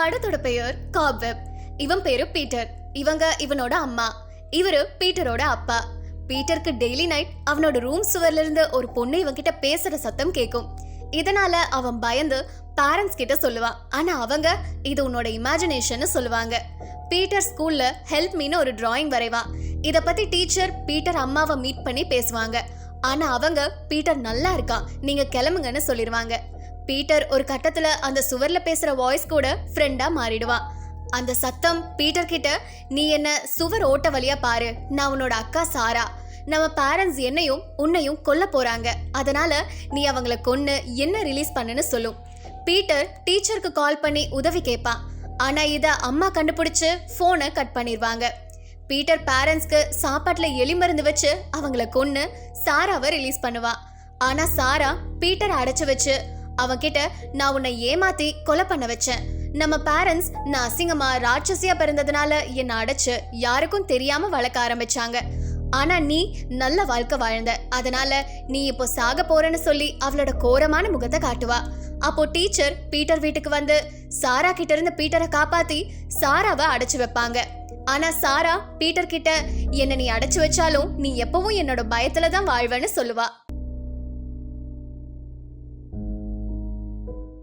படத்தோட பெயர் காப்வெப் இவன் பேரு பீட்டர். இவங்க இவனோட அம்மா. இவரு பீட்டரோட அப்பா. பீட்டருக்கு டெய்லி நைட் அவனோட ரூம் சுவர்ல இருந்து ஒரு பொண்ணு இவன்கிட்ட பேசுற சத்தம் கேட்கும் இதனால அவன் பயந்து பேரண்ட்ஸ் கிட்ட சொல்லுவான் ஆனா அவங்க இது உன்னோட இமேஜினேஷன் சொல்லுவாங்க. பீட்டர் ஸ்கூல்ல ஹெல்ப் மீன்னு ஒரு டிராயிங் வரைவான் இத பத்தி டீச்சர் பீட்டர் அம்மாவை மீட் பண்ணி பேசுவாங்க. ஆனா அவங்க பீட்டர் நல்லா இருக்கான். நீங்க கிளம்புங்கன்னு சொல்லிடுவாங்க பீட்டர் ஒரு கட்டத்துல அந்த சுவர்ல பேசுற வாய்ஸ் கூட ஃப்ரெண்டா மாறிடுவான் அந்த சத்தம் பீட்டர் கிட்ட நீ என்ன சுவர் ஓட்ட வழியா பாரு நான் உன்னோட அக்கா சாரா. நம்ம பேரண்ட்ஸ் என்னையும் உன்னையும் கொல்ல போறாங்க. அதனால நீ அவங்கள கொன்னு என்ன ரிலீஸ் பண்ணுன்னு சொல்லும். பீட்டர் டீச்சருக்கு கால் பண்ணி உதவி கேட்பான். ஆனா இத அம்மா கண்டுபிடிச்சு போனை கட் பண்ணிடுவாங்க பீட்டர் பேரண்ட்ஸ்க்கு சாப்பாட்டுல எலி மருந்து வச்சு அவங்கள கொன்னு சாராவை ரிலீஸ் பண்ணுவா. ஆனா சாரா பீட்டர் அடைச்சு வச்சு அவன்கிட்ட நான் உன்னை ஏமாத்தி கொலை பண்ண வச்சேன். நம்ம பேரண்ட்ஸ் நான் அசிங்கமா ராட்சசியா பிறந்ததுனால என்னை அடைச்சு யாருக்கும் தெரியாம வளர்க்க ஆரம்பிச்சாங்க. ஆனா நீ நல்ல வாழ்க்கை வாழ்ந்த. அதனால நீ இப்போ சாக போறேன்னு சொல்லி அவளோட கோரமான முகத்தை காட்டுவா. அப்போ டீச்சர் பீட்டர் வீட்டுக்கு வந்து சாரா கிட்ட இருந்து பீட்டரை காப்பாத்தி சாராவை அடைச்சு வைப்பாங்க. ஆனா சாரா பீட்டர் கிட்ட என்ன நீ அடைச்சு வச்சாலும் நீ எப்பவும் என்னோட பயத்துல தான் வாழ்வேன்னு சொல்லுவா.